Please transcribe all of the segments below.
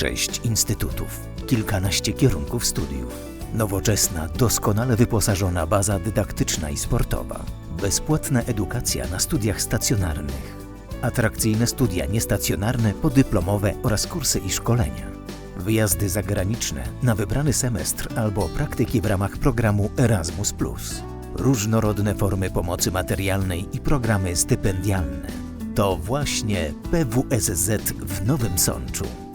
sześć instytutów, kilkanaście kierunków studiów, nowoczesna, doskonale wyposażona baza dydaktyczna i sportowa, bezpłatna edukacja na studiach stacjonarnych, atrakcyjne studia niestacjonarne, podyplomowe oraz kursy i szkolenia. Wyjazdy zagraniczne na wybrany semestr albo praktyki w ramach programu Erasmus. Różnorodne formy pomocy materialnej i programy stypendialne. To właśnie PWSZ w Nowym Sączu.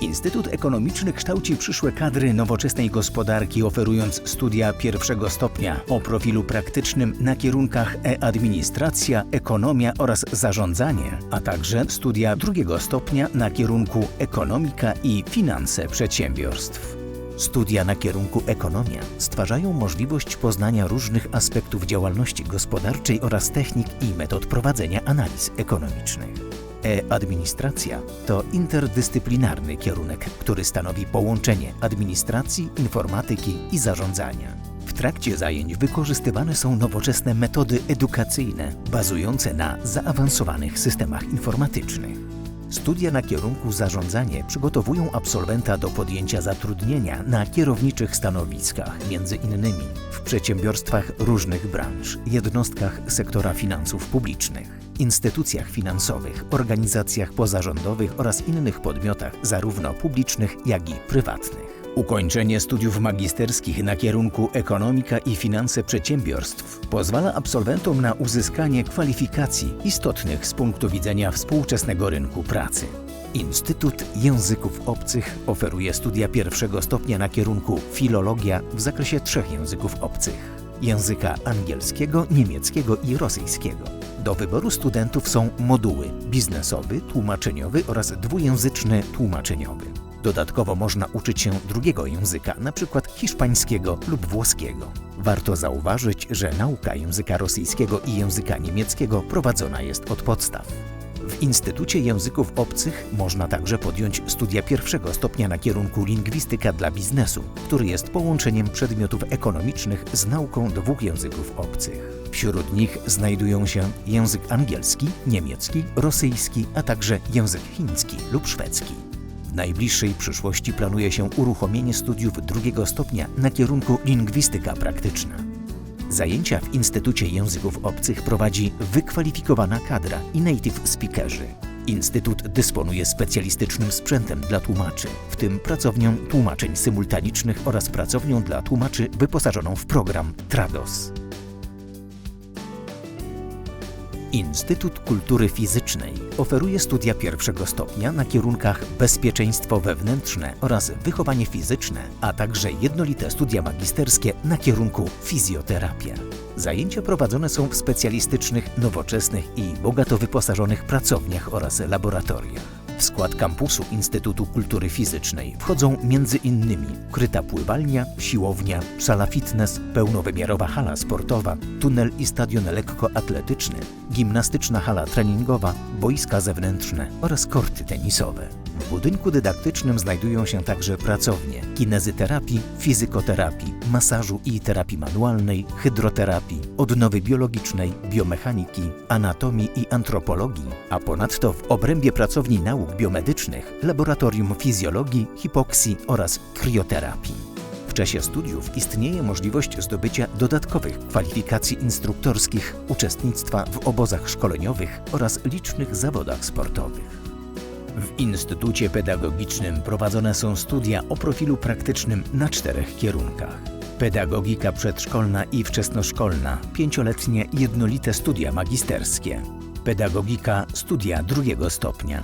Instytut Ekonomiczny kształci przyszłe kadry nowoczesnej gospodarki, oferując studia pierwszego stopnia o profilu praktycznym na kierunkach e-administracja, ekonomia oraz zarządzanie, a także studia drugiego stopnia na kierunku ekonomika i finanse przedsiębiorstw. Studia na kierunku ekonomia stwarzają możliwość poznania różnych aspektów działalności gospodarczej oraz technik i metod prowadzenia analiz ekonomicznych. E-administracja to interdyscyplinarny kierunek, który stanowi połączenie administracji, informatyki i zarządzania. W trakcie zajęć wykorzystywane są nowoczesne metody edukacyjne bazujące na zaawansowanych systemach informatycznych. Studia na kierunku zarządzanie przygotowują absolwenta do podjęcia zatrudnienia na kierowniczych stanowiskach, między innymi w przedsiębiorstwach różnych branż, jednostkach sektora finansów publicznych, instytucjach finansowych, organizacjach pozarządowych oraz innych podmiotach zarówno publicznych, jak i prywatnych. Ukończenie studiów magisterskich na kierunku ekonomika i finanse przedsiębiorstw pozwala absolwentom na uzyskanie kwalifikacji istotnych z punktu widzenia współczesnego rynku pracy. Instytut Języków Obcych oferuje studia pierwszego stopnia na kierunku filologia w zakresie trzech języków obcych: języka angielskiego, niemieckiego i rosyjskiego. Do wyboru studentów są moduły biznesowy, tłumaczeniowy oraz dwujęzyczny tłumaczeniowy. Dodatkowo można uczyć się drugiego języka, np. hiszpańskiego lub włoskiego. Warto zauważyć, że nauka języka rosyjskiego i języka niemieckiego prowadzona jest od podstaw. W Instytucie Języków Obcych można także podjąć studia pierwszego stopnia na kierunku lingwistyka dla biznesu, który jest połączeniem przedmiotów ekonomicznych z nauką dwóch języków obcych. Wśród nich znajdują się język angielski, niemiecki, rosyjski, a także język chiński lub szwedzki. Najbliższej przyszłości planuje się uruchomienie studiów drugiego stopnia na kierunku lingwistyka praktyczna. Zajęcia w Instytucie Języków Obcych prowadzi wykwalifikowana kadra i native speakerzy. Instytut dysponuje specjalistycznym sprzętem dla tłumaczy, w tym pracownią tłumaczeń symultanicznych oraz pracownią dla tłumaczy wyposażoną w program Trados. Instytut Kultury Fizycznej oferuje studia pierwszego stopnia na kierunkach bezpieczeństwo wewnętrzne oraz wychowanie fizyczne, a także jednolite studia magisterskie na kierunku fizjoterapia. Zajęcia prowadzone są w specjalistycznych, nowoczesnych i bogato wyposażonych pracowniach oraz laboratoriach. W skład kampusu Instytutu Kultury Fizycznej wchodzą m.in. kryta pływalnia, siłownia, sala fitness, pełnowymiarowa hala sportowa, tunel i stadion lekkoatletyczny, gimnastyczna hala treningowa, boiska zewnętrzne oraz korty tenisowe. W budynku dydaktycznym znajdują się także pracownie kinezyterapii, fizykoterapii, masażu i terapii manualnej, hydroterapii, odnowy biologicznej, biomechaniki, anatomii i antropologii, a ponadto w obrębie pracowni nauk biomedycznych laboratorium fizjologii, hipoksji oraz krioterapii. W czasie studiów istnieje możliwość zdobycia dodatkowych kwalifikacji instruktorskich, uczestnictwa w obozach szkoleniowych oraz licznych zawodach sportowych. W Instytucie Pedagogicznym prowadzone są studia o profilu praktycznym na czterech kierunkach. Pedagogika przedszkolna i wczesnoszkolna, pięcioletnie jednolite studia magisterskie. Pedagogika studia drugiego stopnia.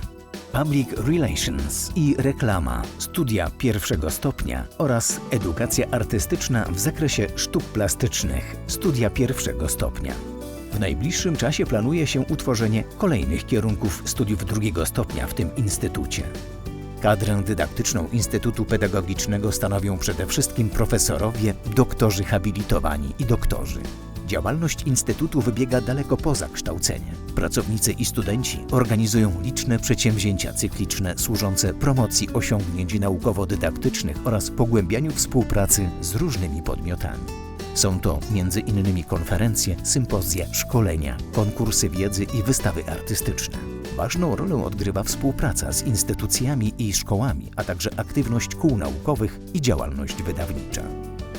Public Relations i reklama, studia pierwszego stopnia oraz edukacja artystyczna w zakresie sztuk plastycznych, studia pierwszego stopnia. W najbliższym czasie planuje się utworzenie kolejnych kierunków studiów drugiego stopnia w tym instytucie. Kadrę dydaktyczną Instytutu Pedagogicznego stanowią przede wszystkim profesorowie, doktorzy habilitowani i doktorzy. Działalność Instytutu wybiega daleko poza kształcenie. Pracownicy i studenci organizują liczne przedsięwzięcia cykliczne służące promocji osiągnięć naukowo-dydaktycznych oraz pogłębianiu współpracy z różnymi podmiotami. Są to m.in. konferencje, sympozje, szkolenia, konkursy wiedzy i wystawy artystyczne. Ważną rolę odgrywa współpraca z instytucjami i szkołami, a także aktywność kół naukowych i działalność wydawnicza.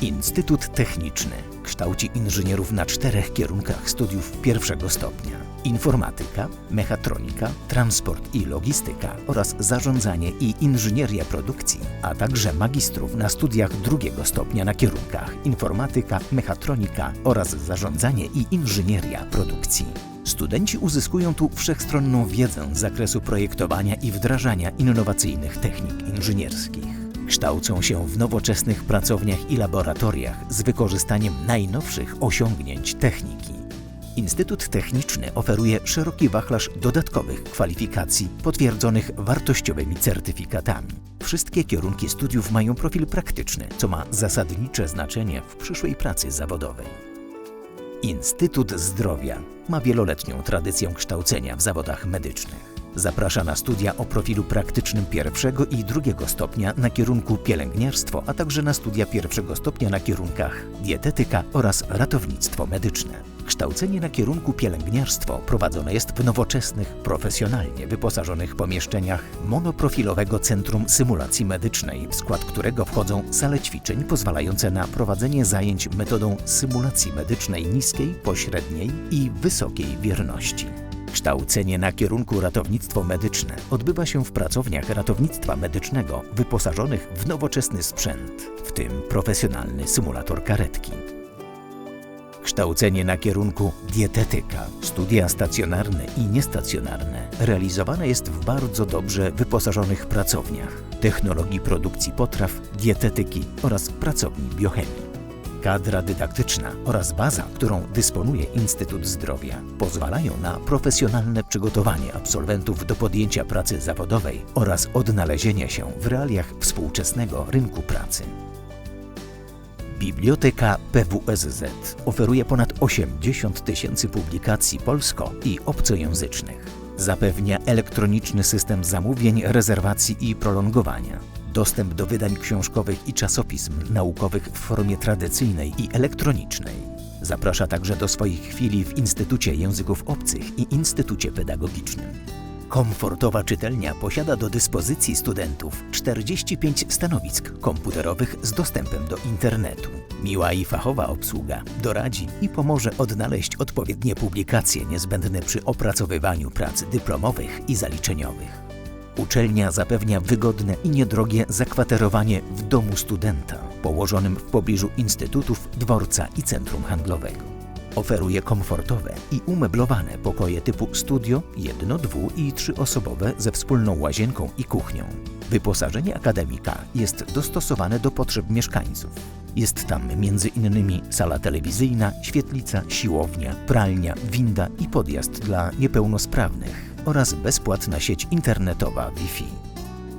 Instytut Techniczny kształci inżynierów na czterech kierunkach studiów pierwszego stopnia: informatyka, mechatronika, transport i logistyka oraz zarządzanie i inżynieria produkcji, a także magistrów na studiach drugiego stopnia na kierunkach informatyka, mechatronika oraz zarządzanie i inżynieria produkcji. Studenci uzyskują tu wszechstronną wiedzę z zakresu projektowania i wdrażania innowacyjnych technik inżynierskich. Kształcą się w nowoczesnych pracowniach i laboratoriach z wykorzystaniem najnowszych osiągnięć techniki. Instytut Techniczny oferuje szeroki wachlarz dodatkowych kwalifikacji potwierdzonych wartościowymi certyfikatami. Wszystkie kierunki studiów mają profil praktyczny, co ma zasadnicze znaczenie w przyszłej pracy zawodowej. Instytut Zdrowia ma wieloletnią tradycję kształcenia w zawodach medycznych. Zaprasza na studia o profilu praktycznym pierwszego i drugiego stopnia na kierunku pielęgniarstwo, a także na studia pierwszego stopnia na kierunkach dietetyka oraz ratownictwo medyczne. Kształcenie na kierunku pielęgniarstwo prowadzone jest w nowoczesnych, profesjonalnie wyposażonych pomieszczeniach monoprofilowego Centrum Symulacji Medycznej, w skład którego wchodzą sale ćwiczeń pozwalające na prowadzenie zajęć metodą symulacji medycznej niskiej, pośredniej i wysokiej wierności. Kształcenie na kierunku ratownictwo medyczne odbywa się w pracowniach ratownictwa medycznego wyposażonych w nowoczesny sprzęt, w tym profesjonalny symulator karetki. Kształcenie na kierunku dietetyka, studia stacjonarne i niestacjonarne realizowane jest w bardzo dobrze wyposażonych pracowniach technologii produkcji potraw, dietetyki oraz pracowni biochemii. Kadra dydaktyczna oraz baza, którą dysponuje Instytut Zdrowia, pozwalają na profesjonalne przygotowanie absolwentów do podjęcia pracy zawodowej oraz odnalezienia się w realiach współczesnego rynku pracy. Biblioteka PWSZ oferuje ponad 80 tysięcy publikacji polsko- i obcojęzycznych. Zapewnia elektroniczny system zamówień, rezerwacji i prolongowania, dostęp do wydań książkowych i czasopism naukowych w formie tradycyjnej i elektronicznej. Zaprasza także do swoich chwili w Instytucie Języków Obcych i Instytucie Pedagogicznym. Komfortowa czytelnia posiada do dyspozycji studentów 45 stanowisk komputerowych z dostępem do internetu. Miła i fachowa obsługa doradzi i pomoże odnaleźć odpowiednie publikacje niezbędne przy opracowywaniu prac dyplomowych i zaliczeniowych. Uczelnia zapewnia wygodne i niedrogie zakwaterowanie w domu studenta, położonym w pobliżu instytutów, dworca i centrum handlowego. Oferuje komfortowe i umeblowane pokoje typu studio, jedno, dwu i trzyosobowe ze wspólną łazienką i kuchnią. Wyposażenie akademika jest dostosowane do potrzeb mieszkańców. Jest tam m.in. sala telewizyjna, świetlica, siłownia, pralnia, winda i podjazd dla niepełnosprawnych oraz bezpłatna sieć internetowa Wi-Fi.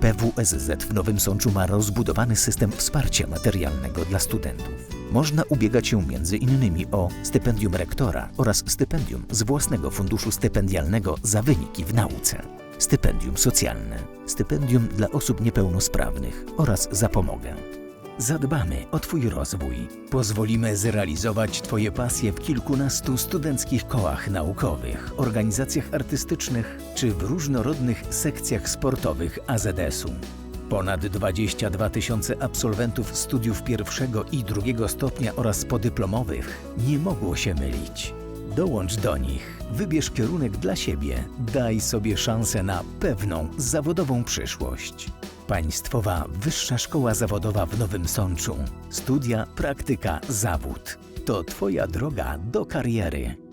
PWSZ w Nowym Sączu ma rozbudowany system wsparcia materialnego dla studentów. Można ubiegać się m.in. o stypendium rektora oraz stypendium z własnego funduszu stypendialnego za wyniki w nauce, stypendium socjalne, stypendium dla osób niepełnosprawnych oraz zapomogę. Zadbamy o Twój rozwój. Pozwolimy zrealizować Twoje pasje w kilkunastu studenckich kołach naukowych, organizacjach artystycznych czy w różnorodnych sekcjach sportowych AZS-u. Ponad 22 tysiące absolwentów studiów pierwszego i drugiego stopnia oraz podyplomowych nie mogło się mylić. Dołącz do nich, wybierz kierunek dla siebie, daj sobie szansę na pewną zawodową przyszłość. Państwowa Wyższa Szkoła Zawodowa w Nowym Sączu. Studia, praktyka, zawód. To Twoja droga do kariery.